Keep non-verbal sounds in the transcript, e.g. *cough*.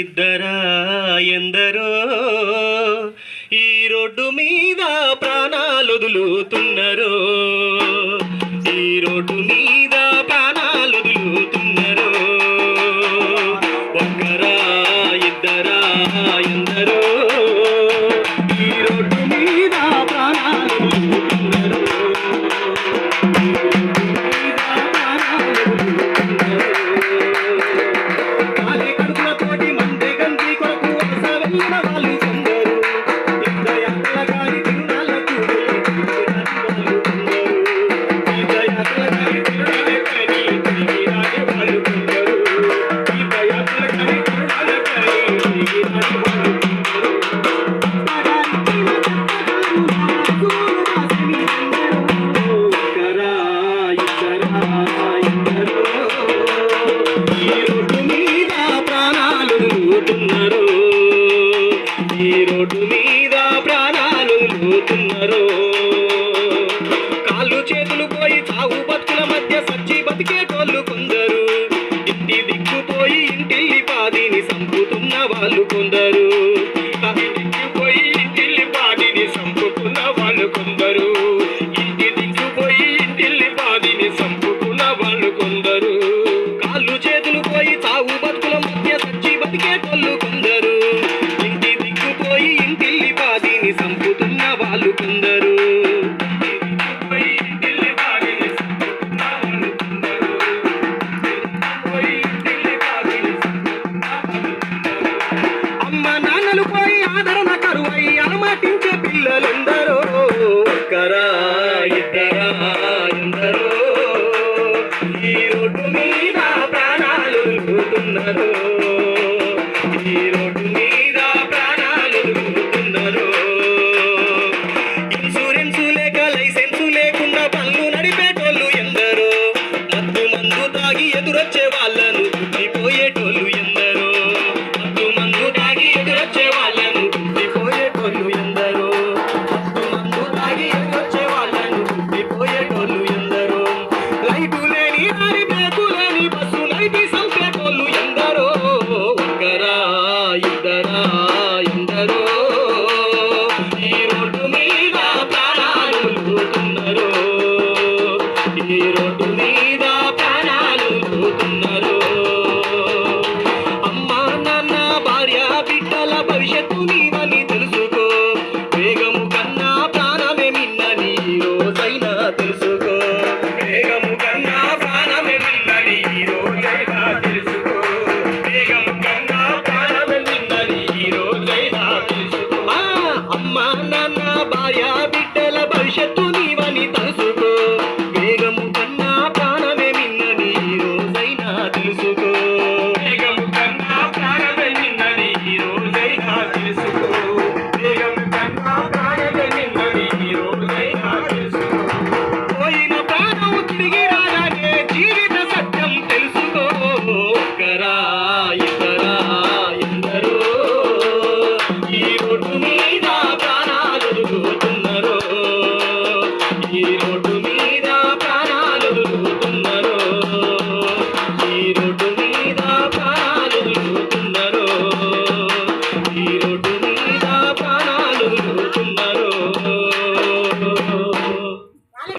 ఇద్దరా ఎందరో? ఈ రోడ్డు మీద ప్రాణాలు వదులుతున్నారు ఈ రోడ్డు మీద ప్రాణాలు వదులుతున్నారు ఒక్కరా ఇద్దరా ఎందరో? ఈ రోడ్డు మీద ప్రాణాలు పోతున్నారు కాళ్ళు చేతులు పోయి చావు బతుకుల మధ్య సచ్చి బతికేటోళ్ళు Hallelujah. *laughs* చూడరా ఎందరో? ఈ రోడ్డు మీద Sweet.